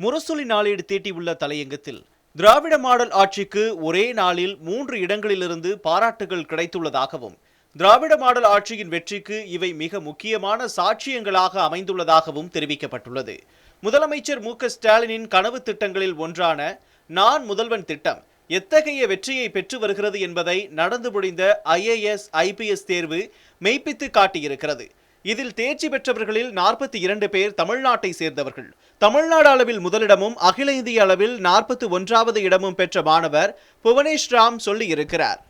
முரசொலி நாளேடு தீட்டியுள்ள தலையங்கத்தில் திராவிட model ஆட்சிக்கு ஒரே நாளில் மூன்று இடங்களிலிருந்து பாராட்டுகள் கிடைத்துள்ளதாகவும் திராவிட மாடல் ஆட்சியின் வெற்றிக்கு இவை மிக முக்கியமான சாட்சியங்களாக அமைந்துள்ளதாகவும் தெரிவிக்கப்பட்டுள்ளது. முதலமைச்சர் மு க ஸ்டாலினின் கனவு திட்டங்களில் ஒன்றான நான் முதல்வன் திட்டம் எத்தகைய வெற்றியை பெற்று வருகிறது என்பதை நடந்து முடிந்த ஐஏஎஸ் ஐபிஎஸ் தேர்வு மெய்ப்பித்து காட்டியிருக்கிறது. இதில் தேர்ச்சி பெற்றவர்களில் நாற்பத்தி இரண்டு பேர் தமிழ்நாட்டை சேர்ந்தவர்கள். தமிழ்நாடு அளவில் முதலிடமும் அகில இந்திய அளவில் நாற்பத்தி ஒன்றாவது இடமும் பெற்ற மாணவர் புவனேஷ் ராம் சொல்லியிருக்கிறார்.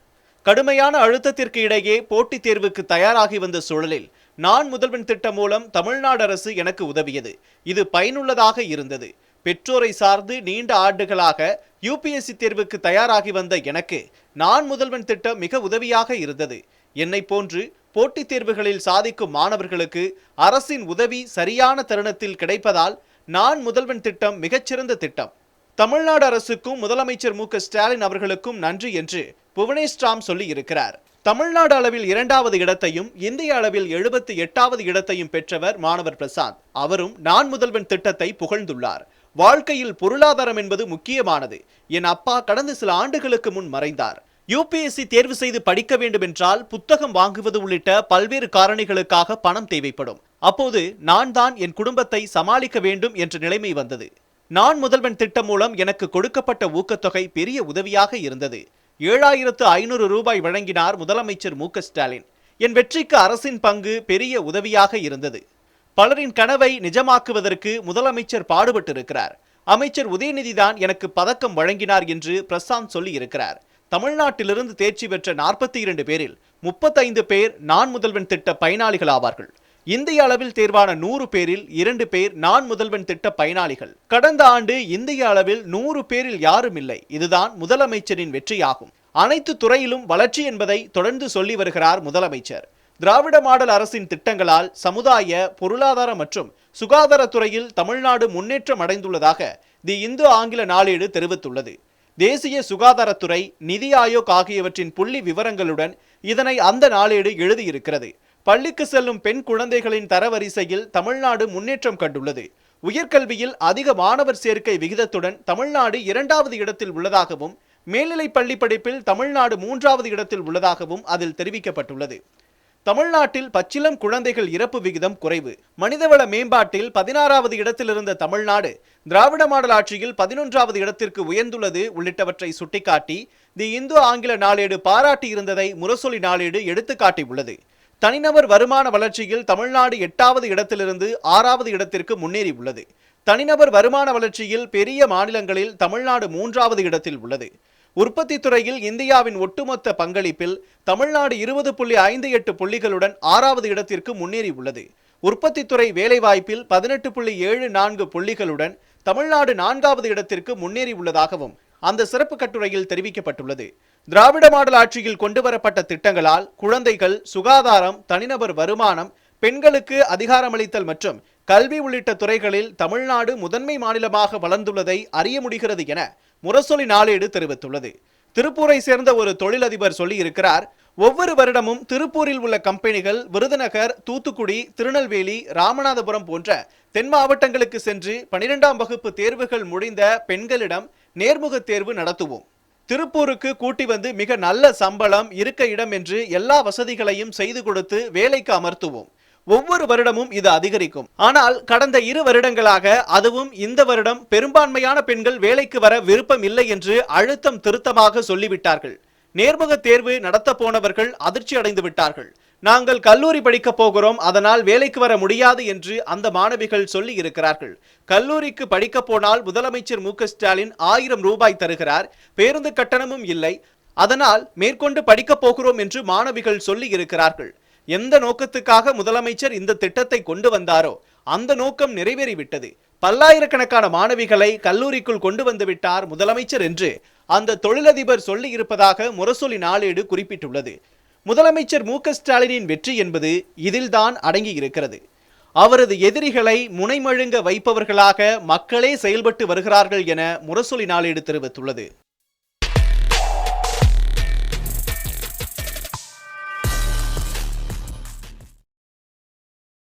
கடுமையான அழுத்தத்திற்கு இடையே போட்டித் தேர்வுக்கு தயாராகி வந்த சூழலில் நான் முதல்வன் திட்டம் மூலம் தமிழ்நாடு அரசு எனக்கு உதவியது. இது பயனுள்ளதாக இருந்தது. பெற்றோரை சார்ந்து நீண்ட ஆண்டுகளாக யூபிஎஸ்சி தேர்வுக்கு தயாராகி வந்த எனக்கு நான் முதல்வன் திட்டம் மிக உதவியாக இருந்தது. என்னை போன்று போட்டித் தேர்வுகளில் சாதிக்கும் மாணவர்களுக்கு அரசின் உதவி சரியான தருணத்தில் கிடைப்பதால் நான் முதல்வன் திட்டம் மிகச்சிறந்த திட்டம். தமிழ்நாடு அரசுக்கும் முதலமைச்சர் மு. ஸ்டாலின் அவர்களுக்கும் நன்றி என்று புவனேஷ் ராம் சொல்லியிருக்கிறார். தமிழ்நாடு அளவில் இரண்டாவது இடத்தையும் இந்திய அளவில் எழுபத்தி எட்டாவது இடத்தையும் பெற்றவர் மாணவர் பிரசாத். அவரும் நான் முதல்வன் திட்டத்தை புகழ்ந்துள்ளார். வாழ்க்கையில் பொருளாதாரம் என்பது முக்கியமானது. என் அப்பா கடந்த சில ஆண்டுகளுக்கு முன் மறைந்தார். யூபிஎஸ்சி தேர்வு செய்து படிக்க வேண்டும் என்றால் புத்தகம் வாங்குவது உள்ளிட்ட பல்வேறு காரணிகளுக்காக பணம் தேவைப்படும். அப்போது நான் தான் என் குடும்பத்தை சமாளிக்க வேண்டும் என்ற நிலைமை வந்தது. நான் முதல்வன் திட்டம் மூலம் எனக்கு கொடுக்கப்பட்ட ஊக்கத்தொகை பெரிய உதவியாக இருந்தது. ஏழாயிரத்து ஐநூறு ரூபாய் வழங்கினார் முதலமைச்சர் மு ஸ்டாலின். என் வெற்றிக்கு அரசின் பங்கு பெரிய உதவியாக இருந்தது. பலரின் கனவை நிஜமாக்குவதற்கு முதலமைச்சர் பாடுபட்டிருக்கிறார். அமைச்சர் உதயநிதி தான் எனக்கு பதக்கம் வழங்கினார் என்று பிரசாந்த் சொல்லியிருக்கிறார். தமிழ்நாட்டிலிருந்து தேர்ச்சி பெற்ற நாற்பத்தி இரண்டு பேரில் முப்பத்தைந்து பேர் நான் முதல்வன் திட்ட பயனாளிகள் ஆவார்கள். இந்திய அளவில் தேர்வான நூறு பேரில் இரண்டு பேர் நான் முதல்வன் திட்ட பயனாளிகள். கடந்த ஆண்டு இந்திய அளவில் நூறு பேரில் யாரும் இல்லை. இதுதான் முதலமைச்சரின் வெற்றியாகும். அனைத்து துறையிலும் வளர்ச்சி என்பதை தொடர்ந்து சொல்லி வருகிறார் முதலமைச்சர். திராவிட மாடல் அரசின் திட்டங்களால் சமுதாய பொருளாதார மற்றும் சுகாதாரத்துறையில் தமிழ்நாடு முன்னேற்றம் அடைந்துள்ளதாக தி இந்து ஆங்கில நாளேடு தெரிவித்துள்ளது. தேசிய சுகாதாரத்துறை நிதி ஆயோக் ஆகியவற்றின் புள்ளி விவரங்களுடன் இதனை அந்த நாளேடு எழுதியிருக்கிறது. பள்ளிக்கு செல்லும் பெண் குழந்தைகளின் தரவரிசையில் தமிழ்நாடு முன்னேற்றம் கண்டுள்ளது. உயர்கல்வியில் அதிக மாணவர் சேர்க்கை விகிதத்துடன் தமிழ்நாடு இரண்டாவது இடத்தில் உள்ளதாகவும் மேல்நிலை பள்ளி படிப்பில் தமிழ்நாடு மூன்றாவது இடத்தில் உள்ளதாகவும் அதில் தெரிவிக்கப்பட்டுள்ளது. தமிழ்நாட்டில் பச்சிலம் குழந்தைகள் இறப்பு விகிதம் குறைவு. மனிதவள மேம்பாட்டில் பதினாறாவது இடத்தில் இருந்த தமிழ்நாடு திராவிட மாடல் ஆட்சியில் பதினொன்றாவது இடத்திற்கு உயர்ந்துள்ளது உள்ளிட்டவற்றை சுட்டிக்காட்டி தி இந்து ஆங்கில நாளேடு பாராட்டி இருந்ததை முரசொலி நாளேடு எடுத்துக்காட்டியுள்ளது தனிநபர் வருமான வளர்ச்சியில் தமிழ்நாடு எட்டாவது இடத்திலிருந்து ஆறாவது இடத்திற்கு முன்னேறி உள்ளது தனிநபர் வருமான வளர்ச்சியில் பெரிய மாநிலங்களில் தமிழ்நாடு மூன்றாவது இடத்தில் உள்ளது. உற்பத்தி துறையில் இந்தியாவின் ஒட்டுமொத்த பங்களிப்பில் தமிழ்நாடு இருபது புள்ளி ஐந்து எட்டு புள்ளிகளுடன் ஆறாவது இடத்திற்கு முன்னேறி உள்ளது. உற்பத்தித்துறை வேலைவாய்ப்பில் பதினெட்டு புள்ளி ஏழு நான்கு புள்ளிகளுடன் தமிழ்நாடு நான்காவது இடத்திற்கு முன்னேறி உள்ளதாகவும் அந்த சிறப்பு கட்டுரையில் தெரிவிக்கப்பட்டுள்ளது. திராவிட மாடல் ஆட்சியில் கொண்டுவரப்பட்ட திட்டங்களால் குழந்தைகள் சுகாதாரம் தனிநபர் வருமானம் பெண்களுக்கு அதிகாரமளித்தல் மற்றும் கல்வி உள்ளிட்ட துறைகளில் தமிழ்நாடு முதன்மை மாநிலமாக வளர்ந்துள்ளதை அறிய முடிகிறது என முரசொலி நாளேடு தெரிவித்துள்ளது. திருப்பூரை சேர்ந்த ஒரு தொழிலதிபர் சொல்லியிருக்கிறார் ஒவ்வொரு வருடமும் திருப்பூரில் உள்ள கம்பெனிகள் விருதுநகர் தூத்துக்குடி திருநெல்வேலி ராமநாதபுரம் போன்ற தென் மாவட்டங்களுக்கு சென்று பனிரெண்டாம் வகுப்பு தேர்வுகள் முடிந்த பெண்களிடம் நேர்முக தேர்வு நடத்துவோம். திருப்பூருக்கு கூட்டி வந்து மிக நல்ல சம்பளம் இருக்க இடம் என்று எல்லா வசதிகளையும் செய்து கொடுத்து வேலைக்கு அமர்த்துவோம். ஒவ்வொரு வருடமும் இது அதிகரிக்கும். ஆனால் கடந்த இரு வருடங்களாக அதுவும் இந்த வருடம் பெரும்பான்மையான பெண்கள் வேலைக்கு வர விருப்பம் இல்லை என்று அழுத்தம் திருத்தமாக சொல்லிவிட்டார்கள். நேர்முக தேர்வு நடத்த போனவர்கள் அதிர்ச்சி அடைந்து விட்டார்கள். நாங்கள் கல்லூரி படிக்க போகிறோம் அதனால் வேலைக்கு வர முடியாது என்று அந்த மாணவிகள் சொல்லி இருக்கிறார்கள். கல்லூரிக்கு படிக்க போனால் முதலமைச்சர் மு. ஸ்டாலின் ஆயிரம் ரூபாய் தருகிறார் பேருந்து கட்டணமும் இல்லை. அதனால் மேற்கொண்டு படிக்க போகிறோம் என்று மாணவிகள் சொல்லி இருக்கிறார்கள். எந்த நோக்கத்துக்காக முதலமைச்சர் இந்த திட்டத்தை கொண்டு வந்தாரோ அந்த நோக்கம் நிறைவேறிவிட்டது. பல்லாயிரக்கணக்கான மாணவிகளை கல்லூரிக்குள் கொண்டு வந்துவிட்டார் முதலமைச்சர் என்று அந்த தொழிலதிபர் சொல்லி இருப்பதாக முரசொலி நாளேடு குறிப்பிட்டுள்ளது. முதலமைச்சர் மு ஸ்டாலினின் வெற்றி என்பது இதில்தான் அடங்கி இருக்கிறது. அவரது எதிரிகளை முனைமழுங்க வைப்பவர்களாக மக்களே செயல்பட்டு வருகிறார்கள் என முரசொலி நாளேடு தெரிவித்துள்ளது.